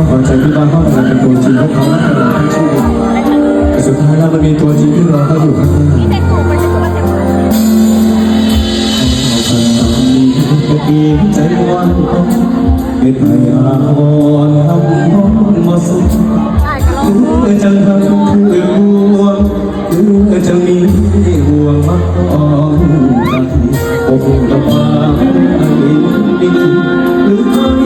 าขวัใจที่บ้านเข้าประกาศเป็นตัวจริงวเขาหน้าตาทั้งชีวิตแต่สุดท้ายแล้วมันมีตัวจริงที่รอเขาอยู่ข้างหน้าดีใจวัเป็นพยาบอนทำน้องมาสุดเพื่อจะทำคือห่วงหรือจะมีห่วงมาอ้อมกันโอ้โหลำบามอะไรนิดหรือ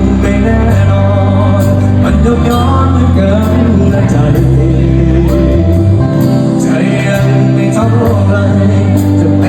ำม่แน่อมย้อนย้เกินและใจ ใจยังไม่เท้าไรจะ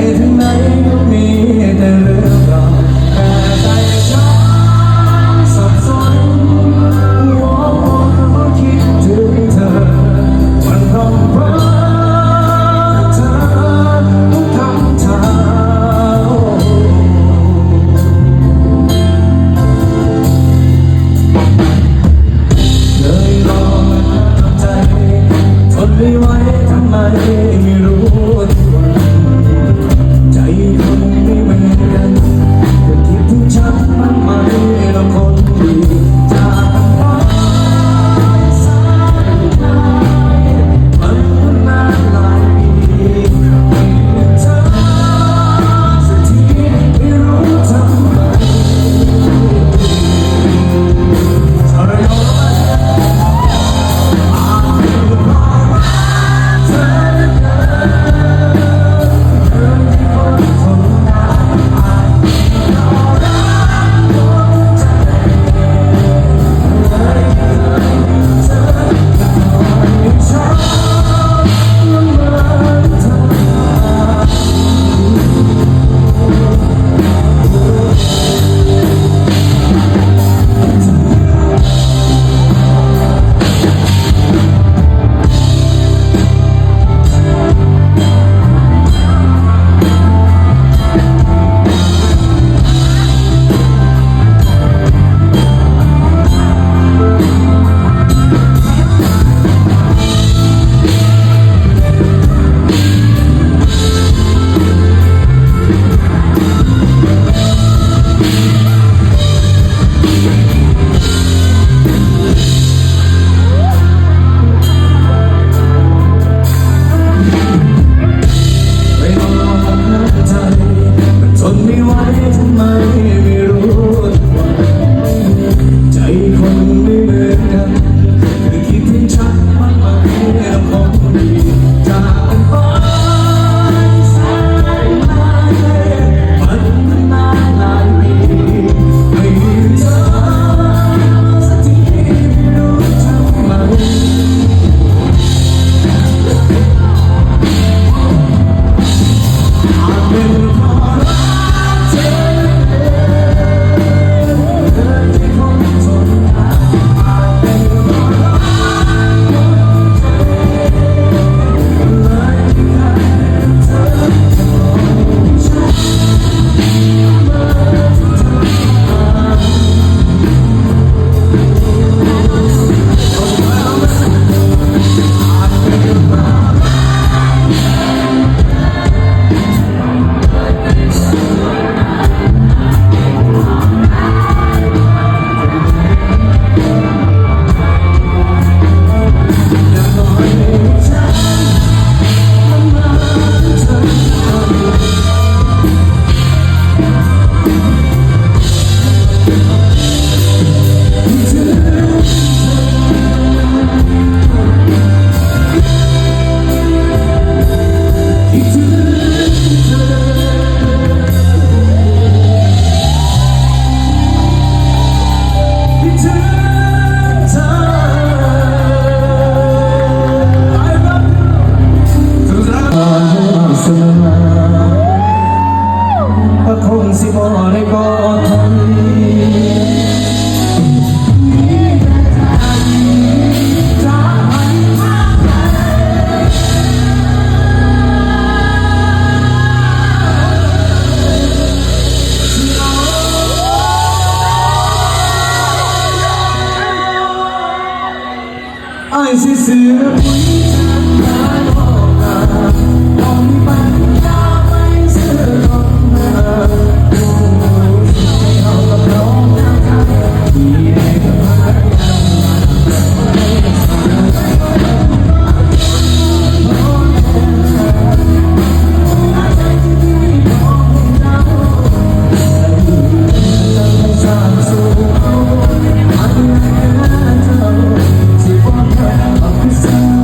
เอ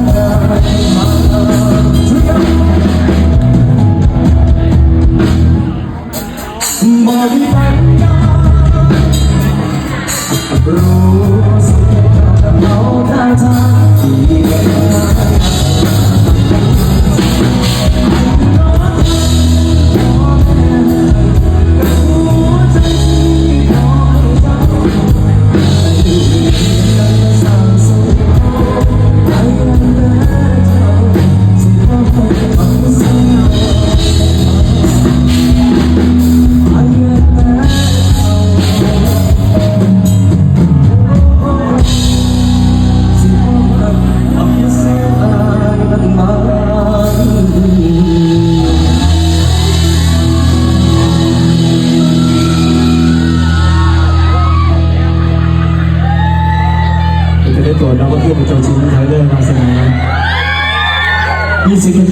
ยี่สิ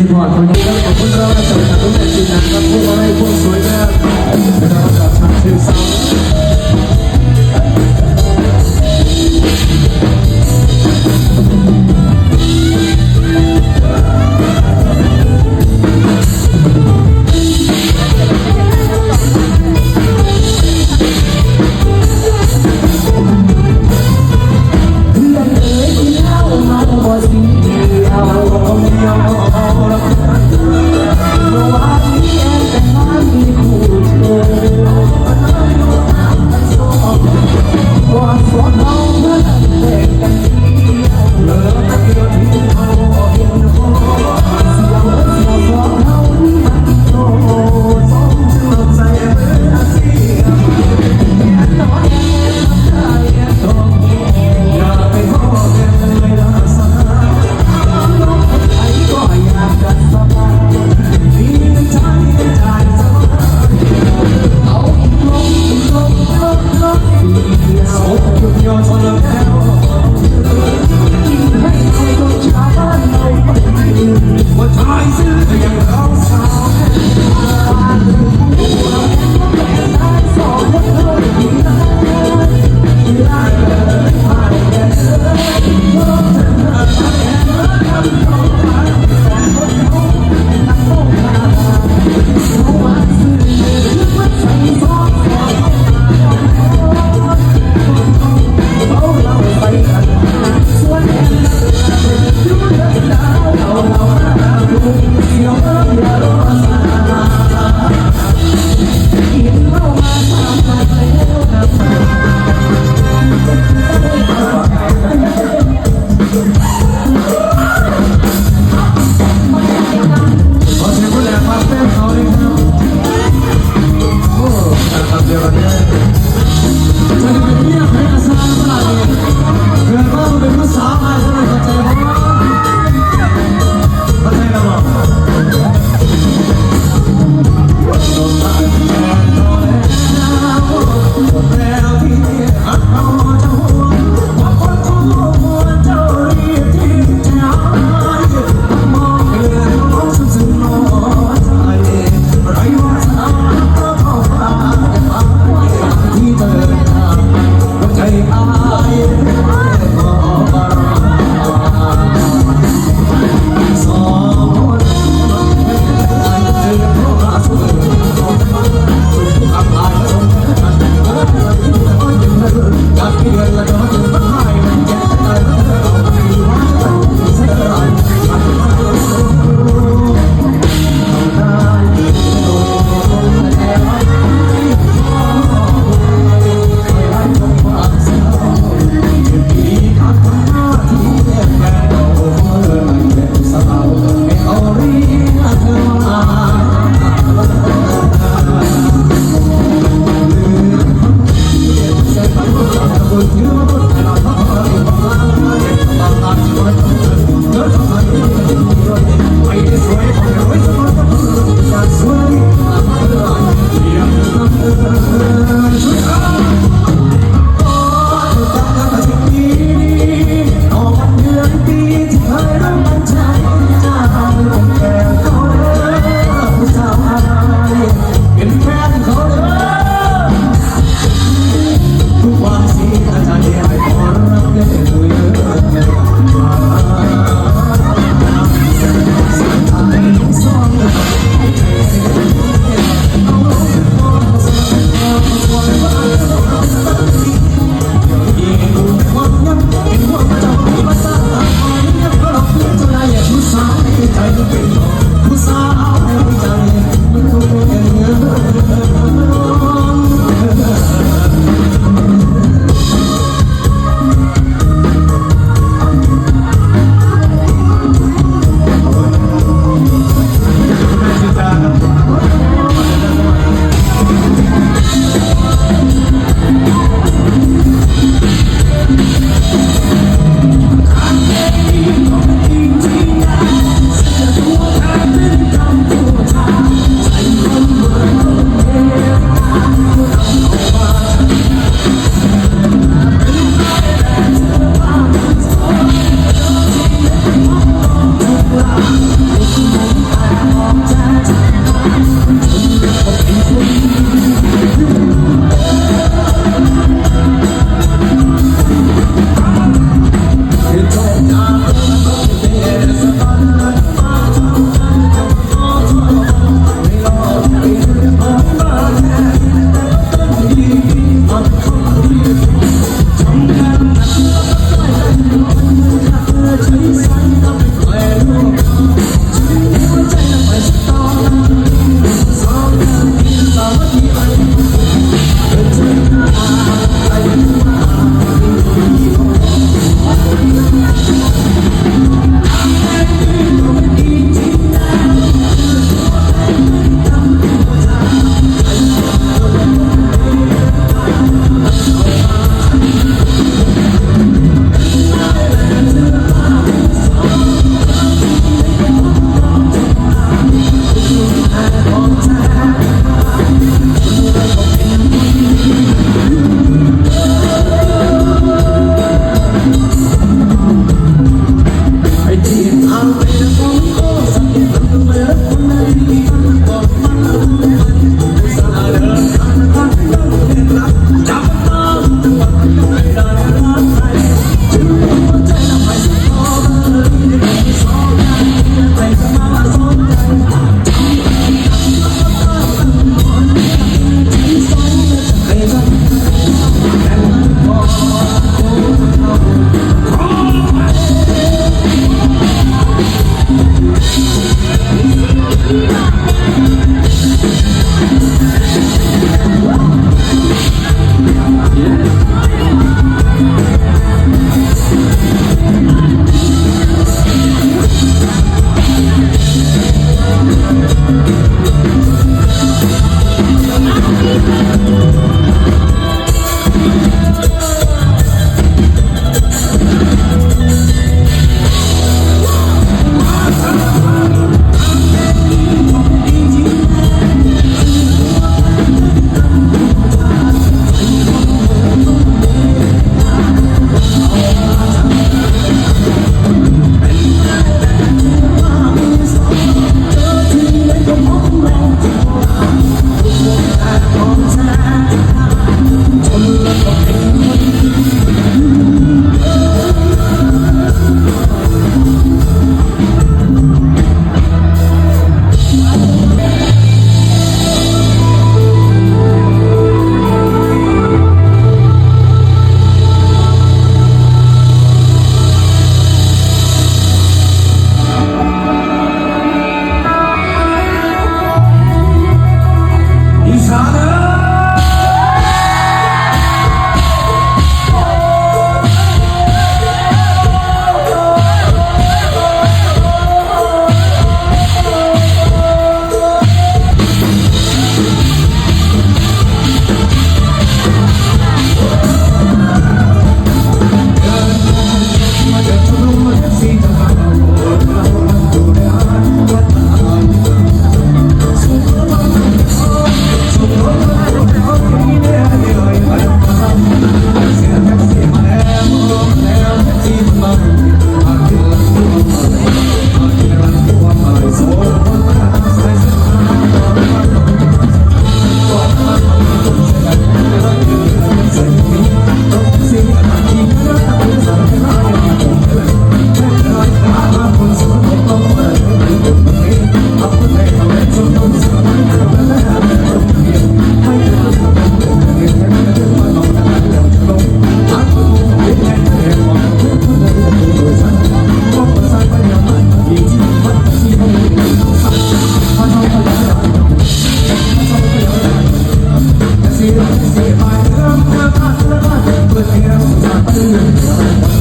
ผู้